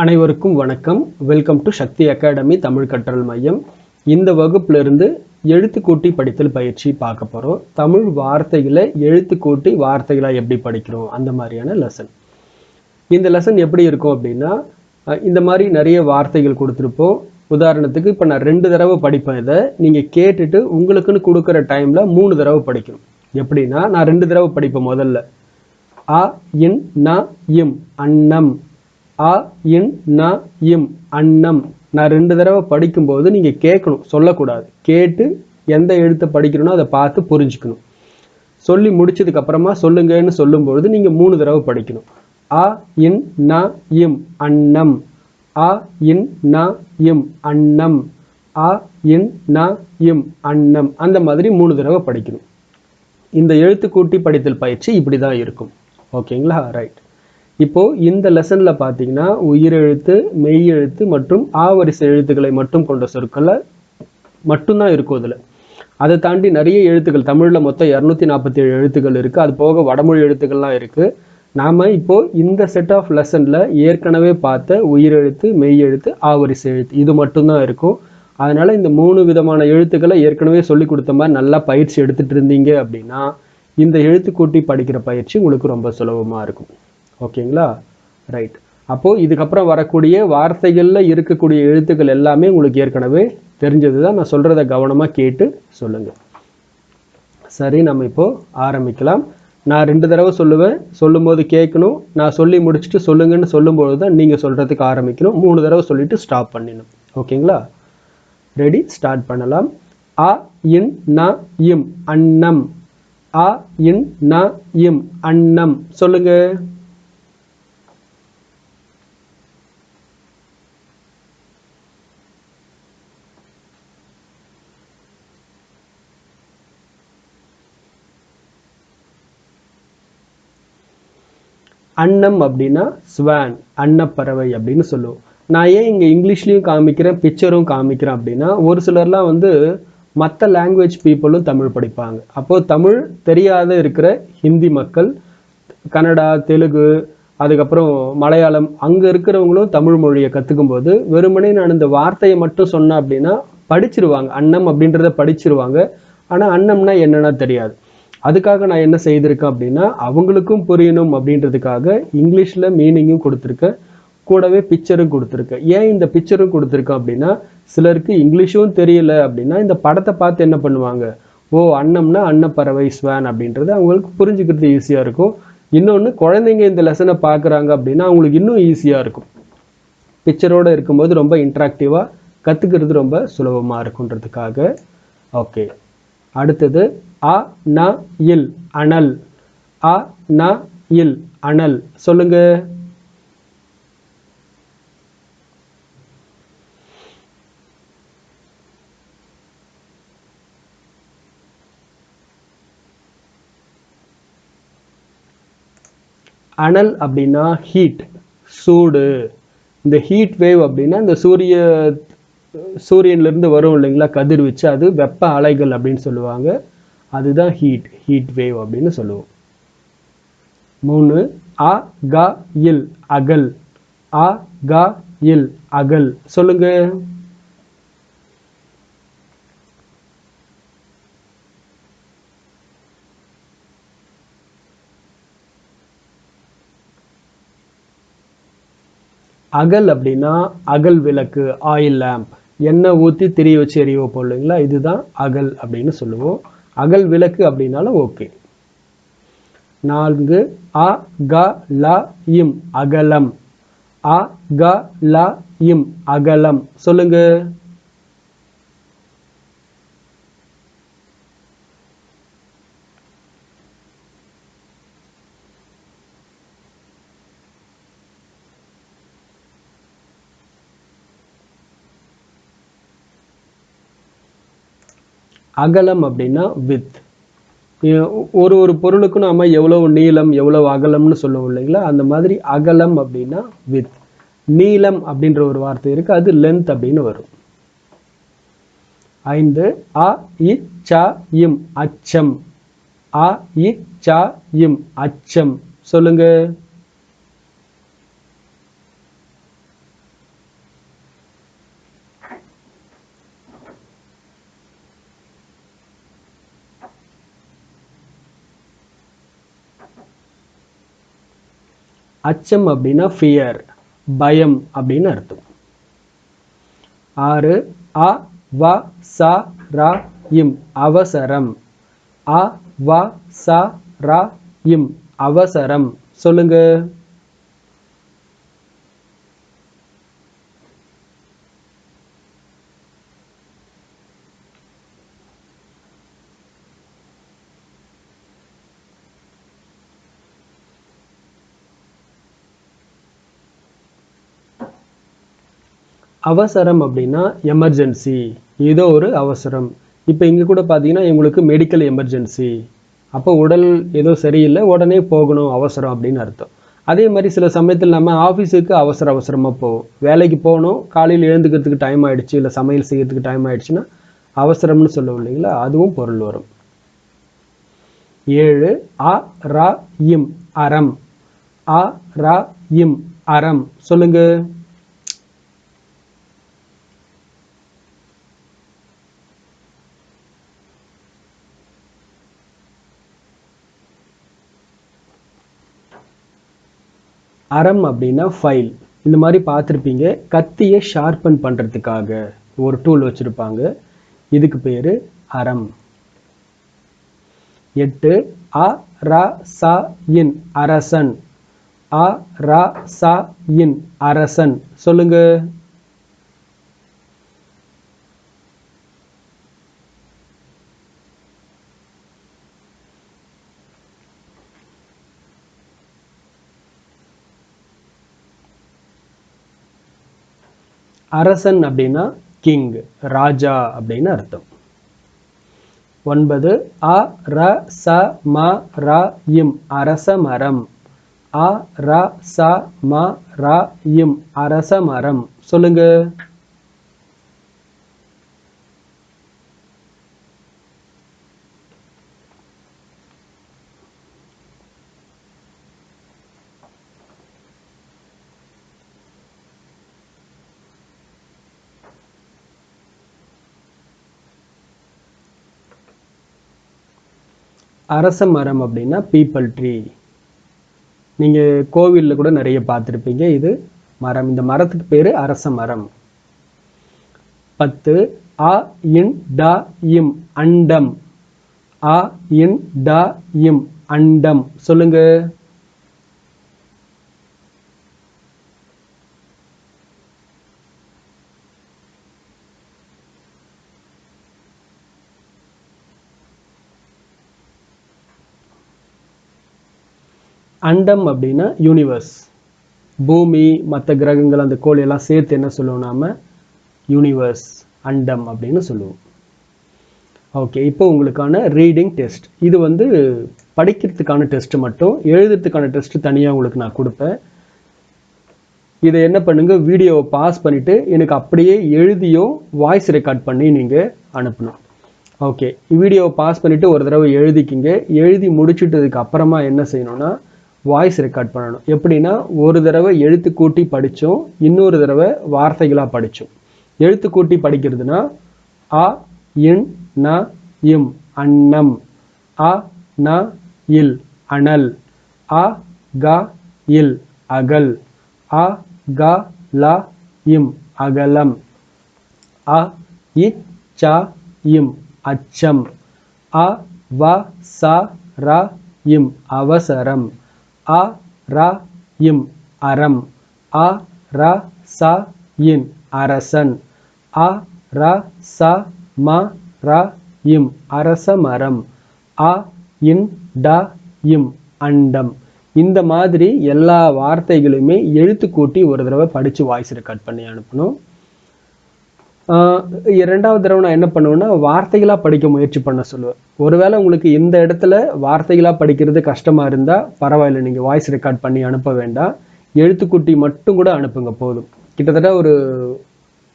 அனைவருக்கும் வணக்கம். Welcome to Sakthi academy Tamil கற்றல் மையம். இந்த வகுப்பிலிருந்து எழுத்துக்கூட்டி எழுத்து கூட்டி படித்தல் பயிற்சி பார்க்க போகிறோம் தமிழ் வார்த்தைகளை எழுத்து கூட்டி எப்படி படிக்கிறோம்? அந்த மாதிரியான லெசன் இந்த லெசன் எப்படி இருக்கும் அப்படின்னா இந்த மாதிரி நிறைய வார்த்தைகள் கொடுத்துருப்போம். உதாரணத்துக்கு இப்போ நான் ரெண்டு தடவை படிப்பேன் இதை. நீங்கள் கேட்டுட்டு உங்களுக்குன்னு கொடுக்குற டைமில் மூணு தடவை படிக்கணும். எப்படின்னா நான் ரெண்டு தடவை படிப்பேன் முதல்ல. அ இன் ந இம் அன்னம். அ இன் ந இம் அன்னம். நான் ரெண்டு தடவை படிக்கும்போது நீங்கள் கேட்கணும் சொல்லக்கூடாது. கேட்டு எந்த எழுத்தை படிக்கிறனோ அதை பார்த்து புரிஞ்சுக்கணும். சொல்லி முடிச்சதுக்கப்புறமா சொல்லுங்கன்னு சொல்லும்பொழுது நீங்கள் மூணு தடவை படிக்கணும். அ இன் ந இம் அன்னம். அ இன் ந இம் அன்னம். அ இன் ந இம் அன்னம். அந்த மாதிரி மூணு தடவை படிக்கணும். இந்த எழுத்து கூட்டி படித்தல் பயிற்சி இப்படி தான் இருக்கும். ஓகேங்களா? ரைட். இப்போ இந்த லெசன்ல பார்த்தீங்கன்னா உயிரெழுத்து மெய்யெழுத்து மற்றும் ஆவரிசை எழுத்துக்களை மட்டும் கொண்ட சொற்களை மட்டும்தான் இருக்கும் இதில் அதை தாண்டி நிறைய எழுத்துக்கள் தமிழில் மொத்தம் இரநூத்தி நாற்பத்தி ஏழு எழுத்துக்கள் இருக்குது அது போக வடமொழி எழுத்துக்கள்லாம் இருக்குது நாம் இப்போ இந்த செட் ஆஃப் லெசனில் ஏற்கனவே பார்த்த உயிரெழுத்து மெய் எழுத்து ஆவரிசை எழுத்து இது மட்டும்தான் இருக்கும். அதனால் இந்த மூணு விதமான எழுத்துக்களை ஏற்கனவே சொல்லி கொடுத்த மாதிரி நல்லா பயிற்சி எடுத்துட்டு இருந்தீங்க அப்படின்னா இந்த எழுத்து கூட்டி படிக்கிற பயிற்சி உங்களுக்கு ரொம்ப சுலபமாக இருக்கும். ஓகேங்களா? ரைட் அப்போது இதுக்கப்புறம் வரக்கூடிய வார்த்தைகளில் இருக்கக்கூடிய எழுத்துக்கள் எல்லாமே உங்களுக்கு ஏற்கனவே தெரிஞ்சது தான் நான் சொல்கிறத கவனமாக கேட்டு சொல்லுங்கள் சரி நம்ம இப்போ ஆரம்பிக்கலாம். நான் ரெண்டு தடவை சொல்லுவேன். சொல்லும்போது கேட்கணும். நான் சொல்லி முடிச்சுட்டு சொல்லுங்கன்னு சொல்லும்போது தான் நீங்கள் சொல்கிறதுக்கு ஆரம்பிக்கணும். மூணு தடவை சொல்லிவிட்டு ஸ்டாப் பண்ணிடணும். ஓகேங்களா? ரெடி ஸ்டார்ட் பண்ணலாம். அ இன் ந இம் அன்னம். அ இன் ந இம் அன்னம். சொல்லுங்கள் அன்னம் அப்படின்னா ஸ்வான் அன்னப்பறவை அப்படின்னு சொல்லுவோம். நான் ஏன் இங்கே இங்கிலீஷ்லேயும் காமிக்கிறேன் பிக்சரும் காமிக்கிறேன் அப்படின்னா ஒரு சிலர்லாம் வந்து மற்ற லாங்குவேஜ் பீப்புளும் தமிழ் படிப்பாங்க. அப்போது தமிழ் தெரியாத இருக்கிற ஹிந்தி மக்கள் கன்னடா தெலுங்கு அதுக்கப்புறம் மலையாளம் அங்கே இருக்கிறவங்களும் தமிழ் மொழியை கற்றுக்கும் போது வெறுமனே நான் இந்த வார்த்தையை மட்டும் சொன்னேன் அப்படின்னா படிச்சிருவாங்க. அன்னம் அப்படின்றத படிச்சிருவாங்க. ஆனால் அன்னம்னா என்னன்னா தெரியாது. அதுக்காக நான் என்ன செய்திருக்கேன் அப்படின்னா அவங்களுக்கும் புரியணும் அப்படின்றதுக்காக இங்கிலீஷில் மீனிங்கும் கொடுத்துருக்கேன். கூடவே பிக்சரும் கொடுத்துருக்கேன். ஏன் இந்த பிக்சரும் கொடுத்துருக்கேன் அப்படின்னா சிலருக்கு இங்கிலீஷும் தெரியல அப்படின்னா இந்த படத்தை பார்த்து என்ன பண்ணுவாங்க? ஓ அன்னம்னா அன்னப்பறவை ஸ்வேன் அப்படின்றது அவங்களுக்கு புரிஞ்சுக்கிறது ஈஸியாக இருக்கும். இன்னொன்று குழந்தைங்க இந்த லெசனை பார்க்குறாங்க அப்படின்னா அவங்களுக்கு இன்னும் ஈஸியாக இருக்கும். பிக்சரோடு இருக்கும்போது ரொம்ப இன்ட்ராக்டிவாக கற்றுக்கிறது ரொம்ப சுலபமாக இருக்குன்றதுக்காக ஓகே அடுத்தது அ ந இல் அனல். அ ந இல் அனல். சொல்லுங்க. அனல் அப்படின்னா ஹீட் சூடு. இந்த ஹீட் வேவ் அப்படின்னா இந்த சூரிய சூரியன்லேருந்து வரும் இல்லைங்களா? கதிர்வீச்சு அது வெப்ப அலைகள் அப்படின்னு சொல்லுவாங்க. அதுதான் ஹீட் ஹீட் வேவ் அப்படின்னு சொல்லுவோம். மூணு அ க இல் அகல். அ க இல் அகல். சொல்லுங்க. அகல் அப்படின்னா அகல் விளக்கு ஆயில் லேம்ப் எண்ணெய் ஊற்றி திரிய வச்சு எரிய வைப்போம் இல்லைங்களா? இதுதான் அகல் அப்படின்னு சொல்லுவோம். அகல் விளக்கு அப்படின்னாலும் ஓகே. நான்கு அ க ல இம் அகலம். அ க ல இம் அகலம். சொல்லுங்க. அகலம் அப்படின்னா வித் ஒரு ஒரு பொருளுக்கும் நாம எவ்வளவு நீளம் எவ்வளவு அகலம்னு சொல்லுவோம் இல்லைங்களா? அந்த மாதிரி அகலம் அப்படின்னா வித் நீளம் அப்படின்ற ஒரு வார்த்தை இருக்கு அது லென்த் அப்படின்னு வரும். ஐந்து அ இ ச இம் அச்சம். அ இ ச இம் அச்சம். சொல்லுங்க. அச்சம் அப்படின்னா ஃபியர் பயம் அப்படின்னு அர்த்தம். ஆறு அ வ ச ரா இம் அவசரம். அ வ ச ரா இம் அவசரம். சொல்லுங்கள் அவசரம் அப்படின்னா எமர்ஜென்சி ஏதோ ஒரு அவசரம். இப்போ இங்கே கூட பார்த்தீங்கன்னா எங்களுக்கு மெடிக்கல் எமர்ஜென்சி அப்போ உடல் ஏதோ சரியில்லை உடனே போகணும் அவசரம் அப்படின்னு அர்த்தம். அதே மாதிரி சில சமயத்தில் நம்ம ஆஃபீஸுக்கு அவசர அவசரமாக போவோம். வேலைக்கு போகணும் காலையில் எழுந்துக்கிறதுக்கு டைம் ஆகிடுச்சு இல்லை சமையல் செய்கிறதுக்கு டைம் ஆகிடுச்சுன்னா அவசரம்னு சொல்லுவோம் இல்லைங்களா? அதுவும் பொருள் வரும். ஏழு அ ரா இம் அறம். அ ரா இம் அறம். சொல்லுங்கள் அறம் அப்படின்னா ஃபைல் இந்த மாதிரி பார்த்துருப்பீங்க. கத்தியை ஷார்பன் பண்ணுறதுக்காக ஒரு டூல் வச்சுருப்பாங்க. இதுக்கு பேர் அறம். எட்டு அ ரா சா இன் அரசன். அ ரா சா இன் அரசன். சொல்லுங்கள் அரசன் அப்படின்னா கிங் ராஜா அப்படின்னு அர்த்தம். ஒன்பது அ ர ச ம ர இம் அரச மரம். அ ர ச ம ர இம் அரச மரம். சொல்லுங்க. அரச மரம் அப்படின்னா பீப்பிள் ட்ரீ நீங்கள் கோவிலில் கூட நிறைய பார்த்துருப்பீங்க. இது மரம். இந்த மரத்துக்கு பேர் அரச மரம். பத்து அ இன் ட இம் அண்டம். அ இன் ட இம் அண்டம். சொல்லுங்கள் அண்டம் அப்படின்னா யூனிவர்ஸ் பூமி மற்ற கிரகங்கள் அந்த கோள் எல்லாம் சேர்த்து என்ன சொல்லுவோம் நாம? யூனிவர்ஸ் அண்டம் அப்படின்னு சொல்லுவோம். ஓகே இப்போ உங்களுக்கான ரீடிங் டெஸ்ட் இது வந்து படிக்கிறதுக்கான டெஸ்ட் மட்டும். எழுதுறதுக்கான டெஸ்ட் தனியாக உங்களுக்கு நான் கொடுப்பேன். இதை என்ன பண்ணுங்க? வீடியோவை பாஸ் பண்ணிவிட்டு எனக்கு அப்படியே எழுதியோ வாய்ஸ் ரெக்கார்ட் பண்ணி நீங்கள் அனுப்பணும். ஓகே வீடியோவை பாஸ் பண்ணிவிட்டு ஒரு தடவை எழுதிக்கிங்க. எழுதி முடிச்சிட்டதுக்கு அப்புறமா என்ன செய்யணும்னா வாய்ஸ் ரெக்கார்ட் பண்ணணும். எப்படின்னா ஒரு தடவை எழுத்து கூட்டி படித்தோம் இன்னொரு தடவை வார்த்தைகளாக படித்தோம் எழுத்து கூட்டி படிக்கிறதுனா அ இன் ந இம் அன்னம். அ ந இல் அனல். அ க இல் அகல். அ க ல இம் அகலம். அ இ ச இம் அச்சம். அ வ ச ர இம் அவசரம். அ ர இம் அறம். அ ர ச இன் அரசன். அ ர ச ம ர இம் அரச மரம் அ இன் ட இம் அண்டம். இந்த மாதிரி எல்லா வார்த்தைகளுமே எழுத்து கூட்டி ஒரு தடவை படித்து வாய்ஸில் கட் பண்ணி அனுப்பணும். இரண்டாவது தடவை நான் என்ன பண்ணுவேன்னா வார்த்தைகளாக படிக்க முயற்சி பண்ண சொல்லுவேன். ஒருவேளை உங்களுக்கு இந்த இடத்துல வார்த்தைகளாக படிக்கிறது கஷ்டமாக இருந்தால் பரவாயில்ல நீங்கள் வாய்ஸ் ரெக்கார்ட் பண்ணி அனுப்ப வேண்டாம். எழுத்துக்குட்டி மட்டும் கூட அனுப்புங்க போதும். கிட்டத்தட்ட ஒரு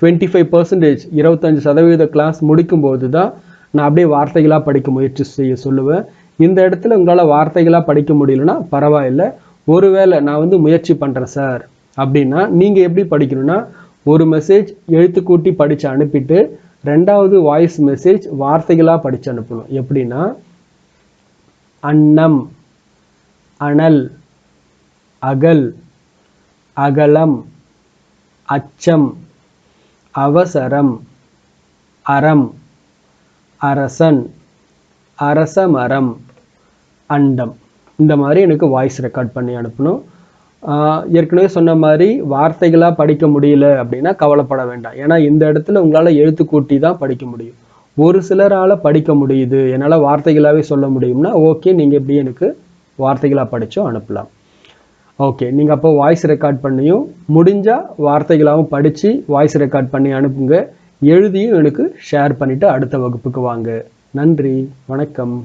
டுவெண்ட்டி ஃபைவ் பர்சன்டேஜ் இருபத்தஞ்சு சதவீத கிளாஸ் முடிக்கும்போது தான் நான் அப்படியே வார்த்தைகளாக படிக்க முயற்சி செய்ய சொல்லுவேன். இந்த இடத்துல உங்களால் வார்த்தைகளாக படிக்க முடியலன்னா பரவாயில்ல. ஒருவேளை நான் வந்து முயற்சி பண்ணுறேன் சார் அப்படின்னா நீங்கள் எப்படி படிக்கணும்னா ஒரு மெசேஜ் எழுத்துக்கூட்டி படித்து அனுப்பிட்டு ரெண்டாவது வாய்ஸ் மெசேஜ் வார்த்தைகளாக படித்து அனுப்பணும். எப்படின்னா அன்னம் அனல் அகல் அகலம் அச்சம் அவசரம் அறம் அரசன் அரசமரம் அண்டம். இந்த மாதிரி எனக்கு வாய்ஸ் ரெக்கார்ட் பண்ணி அனுப்பணும். ஏற்கனவே சொன்ன மாதிரி வார்த்தைகளாக படிக்க முடியல அப்படின்னா கவலைப்பட வேண்டாம். ஏன்னா இந்த இடத்துல உங்களால் எழுத்து கூட்டி தான் படிக்க முடியும். ஒரு சிலரால் படிக்க முடியுது. என்னால் வார்த்தைகளாகவே சொல்ல முடியும்னா ஓகே நீங்கள் எப்படி எனக்கு வார்த்தைகளாக படிச்சும் அனுப்பலாம். ஓகே நீங்கள் அப்போ வாய்ஸ் ரெக்கார்ட் பண்ணியும் முடிஞ்சால் வார்த்தைகளாகவும் படித்து வாய்ஸ் ரெக்கார்ட் பண்ணி அனுப்புங்க. எழுதியும் எனக்கு ஷேர் பண்ணிவிட்டு அடுத்த வகுப்புக்கு வாங்க. நன்றி வணக்கம்.